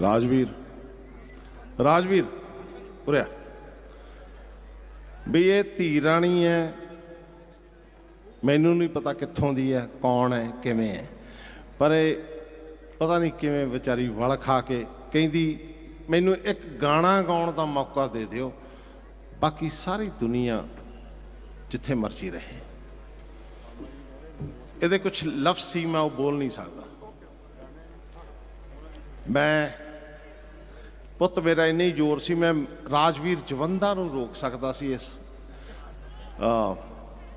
ਰਾਜਵੀਰ। ਰਾਜਵੀਰ ਉਰਿਆ ਵੀ ਇਹ ਧੀ ਰਾਣੀ ਹੈ ਮੈਨੂੰ ਨਹੀਂ ਪਤਾ ਕਿੱਥੋਂ ਦੀ ਹੈ ਕੌਣ ਹੈ ਕਿਵੇਂ ਹੈ ਪਰ ਇਹ ਪਤਾ ਨਹੀਂ ਕਿਵੇਂ ਵਿਚਾਰੀ ਵਲ ਖਾ ਕੇ ਕਹਿੰਦੀ, ਮੈਨੂੰ ਇੱਕ ਗਾਣਾ ਗਾਉਣ ਦਾ ਮੌਕਾ ਦੇ ਦਿਓ। ਬਾਕੀ ਸਾਰੀ ਦੁਨੀਆ ਜਿੱਥੇ ਮਰਜ਼ੀ ਰਹੇ। ਇਹਦੇ ਕੁਝ ਲਫ਼ਜ਼ ਸੀ, ਮੈਂ ਉਹ ਬੋਲ ਨਹੀਂ ਸਕਦਾ। ਮੈਂ ਪੁੱਤ, ਮੇਰਾ ਇੰਨੀ ਜ਼ੋਰ ਸੀ, ਮੈਂ ਰਾਜਵੀਰ ਜਵੰਦਾ ਨੂੰ ਰੋਕ ਸਕਦਾ ਸੀ ਇਸ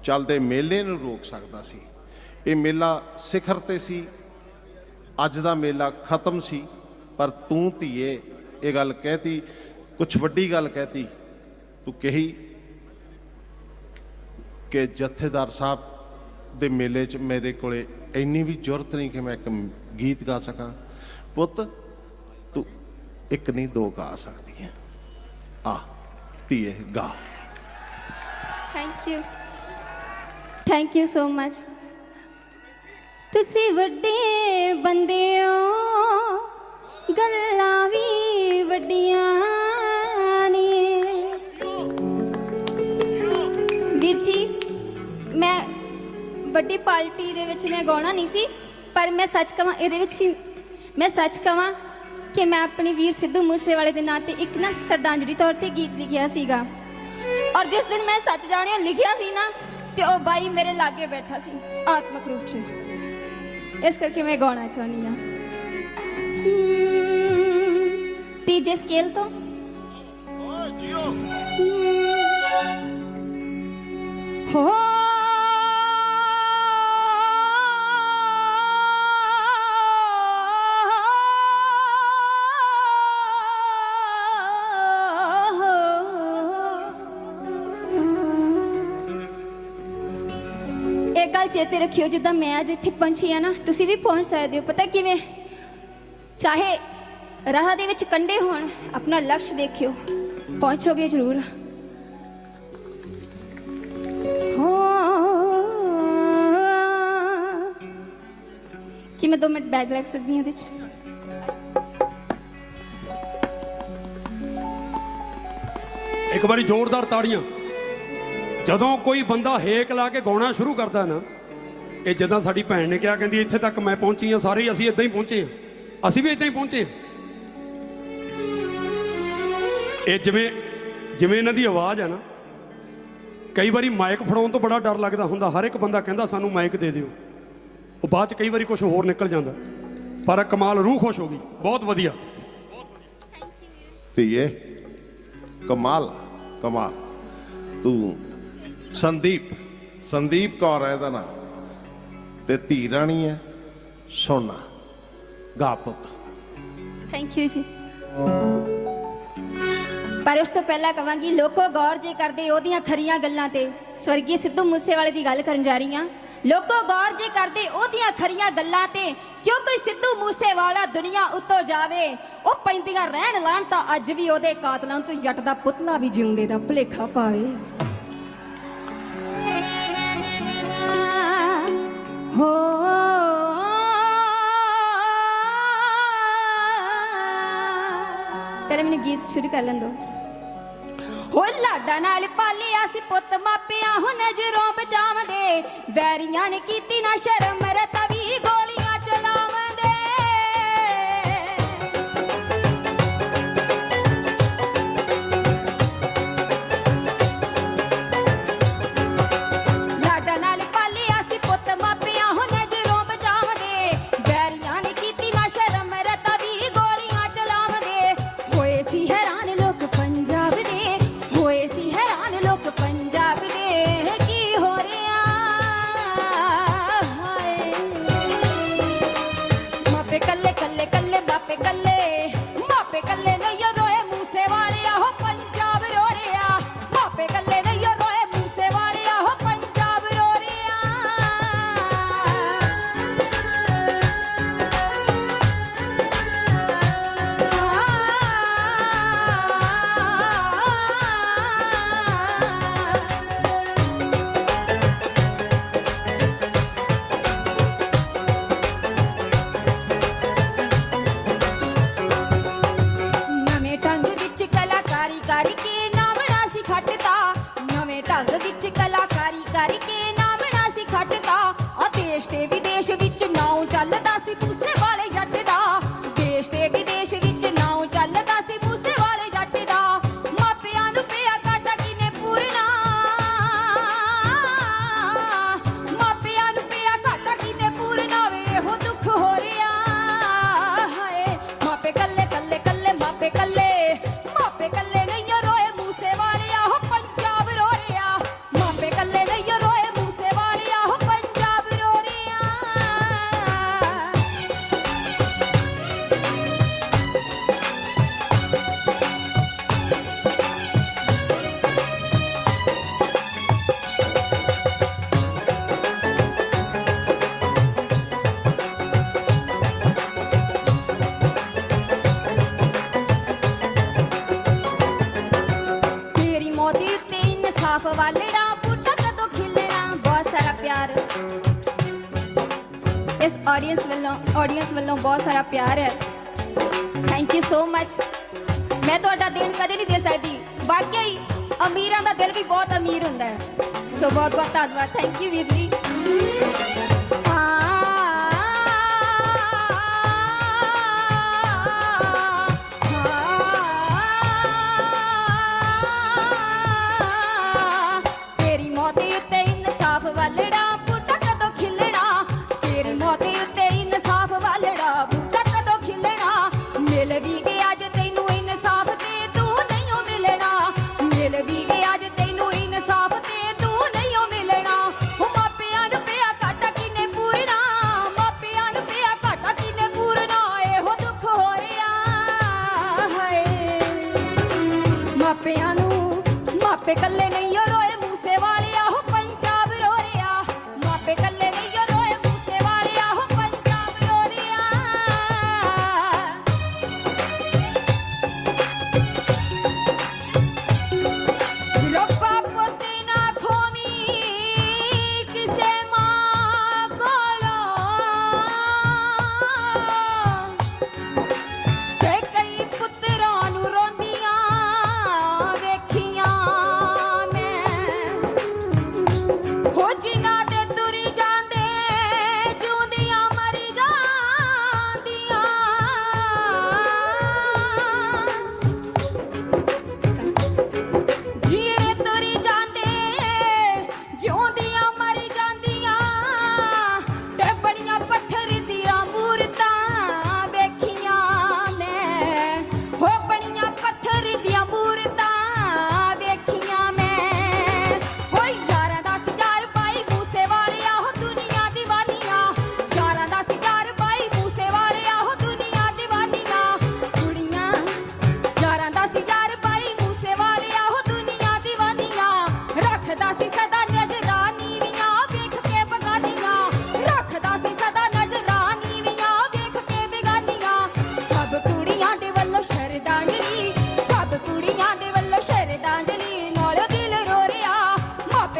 ਚੱਲਦੇ ਮੇਲੇ ਨੂੰ ਰੋਕ ਸਕਦਾ ਸੀ। ਇਹ ਮੇਲਾ ਸਿਖਰ ਤੇ ਸੀ, ਅੱਜ ਦਾ ਮੇਲਾ ਖਤਮ ਸੀ, ਪਰ ਤੂੰ ਧੀਏ, ਇਹ ਗੱਲ ਕਹਿਤੀ ਕੁਝ ਵੱਡੀ ਗੱਲ ਕਹਿਤੀ, ਤੂੰ ਕਹੀ ਕਿ ਜਥੇਦਾਰ ਸਾਹਿਬ ਦੇ ਮੇਲੇ 'ਚ ਮੇਰੇ ਕੋਲੇ ਇੰਨੀ ਵੀ ਜ਼ਰੂਰਤ ਨਹੀਂ ਕਿ ਮੈਂ ਇੱਕ ਗੀਤ ਗਾ ਸਕਾਂ। ਪੁੱਤ ਇੱਕ ਨਹੀਂ, ਦੋ ਗਾ ਸਕਦੀ ਹੈ। ਆ, ਧੀਏ, ਗਾ। Thank you thank you so much ਤੁਸੀਂ ਵੱਡੇ ਬੰਦੇ ਹੋ ਗੱਲਾਂ ਵੀ ਵੱਡੀਆਂ ਨੇ। ਵੀਰ ਜੀ, ਮੈਂ ਵੱਡੀ ਪਾਰਟੀ ਦੇ ਵਿੱਚ ਮੈਂ ਗਾਉਣਾ ਨਹੀਂ ਸੀ, ਪਰ ਮੈਂ ਸੱਚ ਕਹਾਂ ਇਹਦੇ ਵਿੱਚ ਹੀ ਮੈਂ ਸੱਚ ਕਹਾਂ ਕਿ ਮੈਂ ਆਪਣੇ ਵੀਰ ਸਿੱਧੂ ਮੂਸੇਵਾਲੇ ਦੇ ਨਾਂ ਤੇ ਇੱਕ ਨਾ ਸ਼ਰਧਾਂਜਲੀ ਤੌਰ ਤੇ ਗੀਤ ਲਿਖਿਆ ਸੀਗਾ। ਔਰ ਜਿਸ ਦਿਨ ਮੈਂ ਸੱਚ ਜਾਣਿਆ ਲਿਖਿਆ ਸੀ ਨਾ ਤੇ ਉਹ ਬਾਈ ਮੇਰੇ ਲਾਗੇ ਬੈਠਾ ਸੀ ਆਤਮਿਕ ਰੂਪ 'ਚ। ਇਸ ਕਰਕੇ ਮੈਂ ਗਾਉਣਾ ਚਾਹੁੰਦੀ ਹਾਂ। ਤੀਜੇ ਸਕੇਲ ਤੋਂ। ਹੋ ਇਹ ਗੱਲ ਚੇਤੇ ਰੱਖਿਓ ਜਿੱਦਾਂ ਮੈਂ ਅੱਜ ਇੱਥੇ ਪਹੁੰਚੀ ਆ ਨਾ, ਤੁਸੀਂ ਵੀ ਪਹੁੰਚ ਸਕਦੇ ਹੋ। ਪਤਾ ਕਿਵੇਂ? ਚਾਹੇ ਰਾਹ ਦੇ ਵਿੱਚ ਕੰਡੇ ਹੋਣ, ਆਪਣਾ ਲਕਸ਼ ਦੇਖਿਓ। ਪਹੁੰਚੋਗੇ ਜ਼ਰੂਰ। ਹੋ, ਕਿ ਮੈਂ 2 ਮਿੰਟ ਬੈਗ ਰੱਖ ਸਕਦੀ ਹਾਂ ਇਹਦੇ 'ਚ? ਇੱਕ ਵਾਰੀ ਜ਼ੋਰਦਾਰ ਤਾੜੀਆਂ। ਜਦੋਂ ਕੋਈ ਬੰਦਾ ਹੇਕ ਲਾ ਕੇ ਗਾਉਣਾ ਸ਼ੁਰੂ ਕਰਦਾ ਨਾ ਇਹ ਜਦੋਂ ਸਾਡੀ ਭੈਣ ਨੇ ਕਿਹਾ, ਕਹਿੰਦੀ, ਇੱਥੇ ਤੱਕ ਮੈਂ ਪਹੁੰਚੀ ਆ ਸਾਰੇ ਅਸੀਂ ਇਦਾਂ ਹੀ ਪਹੁੰਚੇ ਆ ਅਸੀਂ ਵੀ ਇਦਾਂ ਹੀ ਪਹੁੰਚੇ ਆ ਇਹ ਜਿਵੇਂ ਜਿਵੇਂ ਇਹਨਾਂ ਦੀ ਆਵਾਜ਼ ਹੈ ਨਾ, ਕਈ ਵਾਰੀ ਮਾਈਕ ਫੜਾਉਣ ਤੋਂ ਬੜਾ ਡਰ ਲੱਗਦਾ ਹੁੰਦਾ। ਹਰ ਇੱਕ ਬੰਦਾ ਕਹਿੰਦਾ, ਸਾਨੂੰ ਮਾਈਕ ਦੇ ਦਿਓ। ਉਹ ਬਾਅਦ ਚ ਕਈ ਵਾਰੀ ਕੁਝ ਹੋਰ ਨਿਕਲ ਜਾਂਦਾ। ਪਰ ਕਮਾਲ ਰੂਹ ਖੁਸ਼ ਹੋ ਗਈ। ਬਹੁਤ ਵਧੀਆ। ਧੀਏ, ਕਮਾਲ ਕਮਾਲ। ਤੂੰ ਸੰਦੀਪ ਸੰਦੀਪ ਕੌਰ ਹੈ ਇਹਦਾ ਨਾਮ। ਤੇ ਧੀ ਰਾਣੀ ਹੈ। ਸੋਨਾ। ਗਾ ਪੁੱਤ। ਥੈਂਕ ਯੂ ਜੀ। ਪਰ ਉਸ ਤੋਂ ਪਹਿਲਾਂ ਕਵਾਂਗੀ, ਲੋਕੋ ਗੌਰ ਜੇ ਕਰਦੇ ਉਹਦੀਆਂ ਖਰੀਆਂ ਗੱਲਾਂ ਤੇ। ਸਵਰਗੀ ਸਿੱਧੂ ਮੂਸੇਵਾਲੇ ਦੀ ਗੱਲ ਕਰਨ ਜਾ ਰਹੀ ਹਾਂ। ਲੋਕੋ ਗੌਰ ਜੇ ਕਰਦੇ ਉਹਦੀਆਂ ਖਰੀਆਂ ਗੱਲਾਂ ਤੇ, ਕਿਉਂ ਕੋਈ ਸਿੱਧੂ ਮੂਸੇਵਾਲਾ ਦੁਨੀਆ ਉੱਤੋਂ ਜਾਵੇ? ਉਹ ਪੈਂਦੀਆਂ ਰਹਿਣ ਲਾਣ ਤਾਂ ਅੱਜ ਵੀ ਉਹਦੇ ਕਾਤਲਾਂ ਤੋਂ ਜੱਟ ਦਾ ਪੁਤਲਾ ਵੀ ਜਿਉਂਦੇ ਦਾ ਭੁਲੇਖਾ ਪਾਵੇ। ਪਹਿਲਾਂ ਮੈਨੂੰ ਗੀਤ ਸ਼ੁਰੂ ਕਰ ਲੈਣ ਦਿਓ ਹੋ ਲਾਡਾ ਨਾਲ ਪਾਲਿਆ ਸੀ ਪੁੱਤ ਮਾਪਿਆਂ ਹੋ ਨਜ਼ਰੋਂ ਬਚਾਵਦੇ ਵੈਰੀਆਂ ਨੇ ਕੀਤੀ ਨਾ ਸ਼ਰਮ ਰਤਵੀ पे कल्ले ਇਸ ਆਡੀਅנס ਵੱਲੋਂ ਆਡੀਅנס ਵੱਲੋਂ ਬਹੁਤ ਸਾਰਾ ਪਿਆਰ ਹੈ। ਥੈਂਕ ਯੂ ਸੋ ਮੱਚ ਮੈਂ ਤੁਹਾਡਾ ਦੇਣ ਕਦੇ ਨਹੀਂ ਦੇ ਸਕਦੀ। ਵਾਕਿਆ ਅਮੀਰਾਂ ਦਾ ਦਿਲ ਵੀ ਬਹੁਤ ਅਮੀਰ ਹੁੰਦਾ ਹੈ। ਸੋ ਬਹੁਤ ਬਹੁਤ ਧੰਨਵਾਦ। ਥੈਂਕ ਯੂ ਵੀਰ ਜੀ।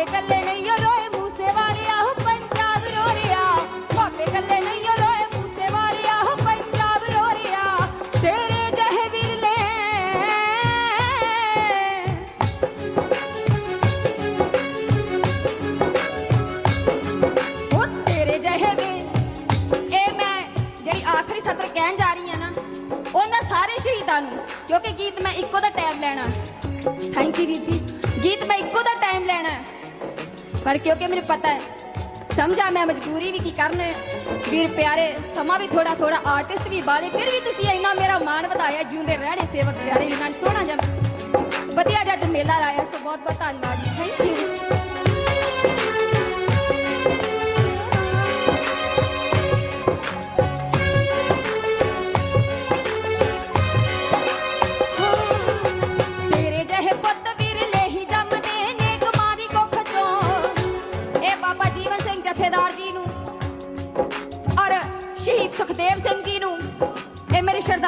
ਰੋਏ ਮੂਸੇ ਵਾਲਿਆ ਪੰਜਾਬ ਤੇਰੇ ਜਹੇ ਮੈਂ ਜਿਹੜੀ ਆਖਰੀ ਸਤਰ ਕਹਿਣ ਜਾ ਰਹੀ ਆ ਨਾ, ਉਹਨਾਂ ਸਾਰੇ ਸ਼ਹੀਦਾਂ ਨੂੰ, ਕਿਉਂਕਿ ਗੀਤ ਮੈਂ ਇੱਕੋ ਦਾ ਟਾਈਮ ਲੈਣਾ। ਥੈਂਕ ਯੂ ਵੀਰ ਜੀ। ਗੀਤ ਮੈਂ ਇੱਕੋ ਦਾ ਟਾਈਮ ਲੈਣਾ। ਪਰ ਕਿਉਂਕਿ ਮੈਨੂੰ ਪਤਾ ਹੈ, ਸਮਝਾ ਮੈਂ ਮਜਬੂਰੀ ਵੀ ਕੀ ਕਰਨਾ। ਵੀਰ ਪਿਆਰੇ, ਸਮਾਂ ਵੀ ਥੋੜਾ ਥੋੜਾ ਆਰਟਿਸਟ ਵੀ ਬਾਲੇ ਫਿਰ ਵੀ ਤੁਸੀਂ ਇੰਨਾ ਮੇਰਾ ਮਾਣ ਵਧਾਇਆ, ਜਿਉਂਦੇ ਰਹਿਣੇ ਸੇਵਕ ਪਿਆਰੇ ਇਹਨਾਂ ਸੋਹਣਾ ਜਮ ਵਧੀਆ ਜੱਟ ਮੇਲਾ ਲਾਇਆ, ਸੋ ਬਹੁਤ ਬਹੁਤ ਧੰਨਵਾਦ ਜੀ। ਥੈਂਕ ਯੂ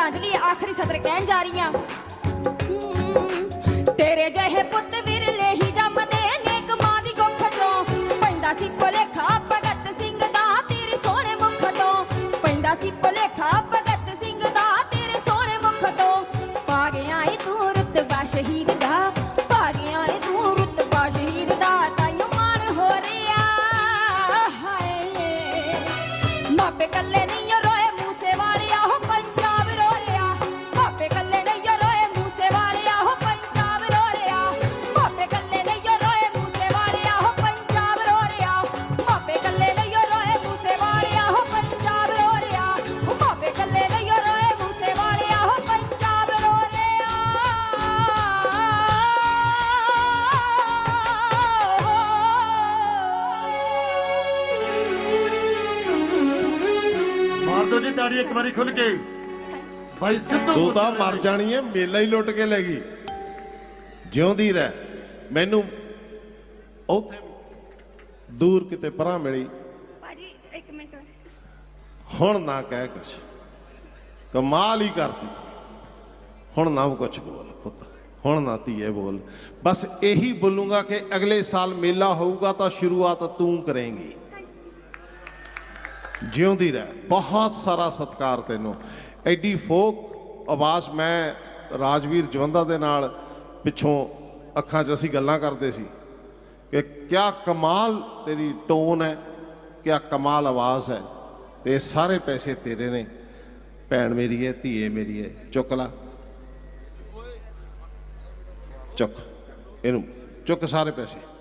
ਸ਼ਰਧਾਂਜਲੀ ਆਖਰੀ ਸਤਰ ਕਹਿਣ ਜਾ ਰਹੀ ਆ ਤੇਰੇ ਜਹੇ ਪੁੱਤ ਵਿਰਲੇ ਤਾੜੀ ਇੱਕ ਵਾਰੀ ਖੁੱਲ ਕੇ। ਭਾਈ ਸਿੱਧੂ ਤੂੰ ਤਾਂ ਮਰ ਜਾਣੀ ਹੈ ਮੇਲਾ ਹੀ ਲੁੱਟ ਕੇ ਲੈ ਗਈ। ਜਿਉਂਦੀ ਰਹਿ। ਮੈਨੂੰ ਉੱਥੇ ਦੂਰ ਕਿਤੇ ਪਰਾਂ ਮਿਲੀ। ਭਾਜੀ ਇੱਕ ਮਿੰਟ। ਹੁਣ ਨਾ ਕਹਿ ਕੁਛ। ਕਮਾਲ ਹੀ ਕਰਦੀ ਤੂੰ। ਹੁਣ ਨਾ ਕੁਛ ਬੋਲ ਪੁੱਤ। ਹੁਣ ਨਾ ਧੀਏ ਬੋਲ। ਬਸ ਇਹੀ ਬੋਲੂੰਗਾ ਕਿ ਅਗਲੇ ਸਾਲ ਮੇਲਾ ਹੋਊਗਾ ਤਾਂ ਸ਼ੁਰੂਆਤ ਤੂੰ ਕਰੇਂਗੀ। ਜਿਉਂਦੀ ਰਹਿ। ਬਹੁਤ ਸਾਰਾ ਸਤਿਕਾਰ ਤੈਨੂੰ। ਐਡੀ ਫੋਕ ਆਵਾਜ਼ ਮੈਂ ਰਾਜਵੀਰ ਜਵੰਦਾ ਦੇ ਨਾਲ ਪਿੱਛੋਂ ਅੱਖਾਂ 'ਚ ਅਸੀਂ ਗੱਲਾਂ ਕਰਦੇ ਸੀ ਕਿ ਕਿਆ ਕਮਾਲ ਤੇਰੀ ਟੋਨ ਹੈ, ਕਿਆ ਕਮਾਲ ਆਵਾਜ਼ ਹੈ, ਤੇ ਸਾਰੇ ਪੈਸੇ ਤੇਰੇ ਨੇ। ਭੈਣ ਮੇਰੀ ਹੈ ਧੀਏ ਮੇਰੀ ਹੈ। ਚੁੱਕ ਲਾ। ਚੁੱਕ। ਇਹਨੂੰ। ਚੁੱਕ ਸਾਰੇ ਪੈਸੇ।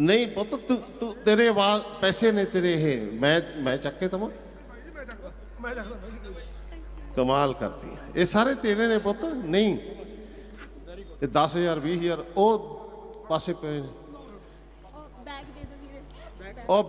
ਨਹੀਂ ਪੁੱਤ ਤੂੰ ਤੂੰ ਤੇਰੇ ਆਵਾਜ਼ ਪੈਸੇ ਨੇ ਤੇਰੇ ਇਹ। ਮੈਂ ਮੈਂ ਚੱਕ ਕੇ ਤਮਾ ਕਮਾਲ ਕਰਦੀ ਹੈ। ਇਹ ਸਾਰੇ ਤੇਰੇ ਨੇ ਪੁੱਤ ਨਹੀਂ। ਇਹ 10000 20000 ਉਹ ਪਾਸੇ ਪਏ ਨੇ। ਉਹ ਬੈਗ ਦੇ ਦਿਓ ਵੀਰੇ। ਉਹ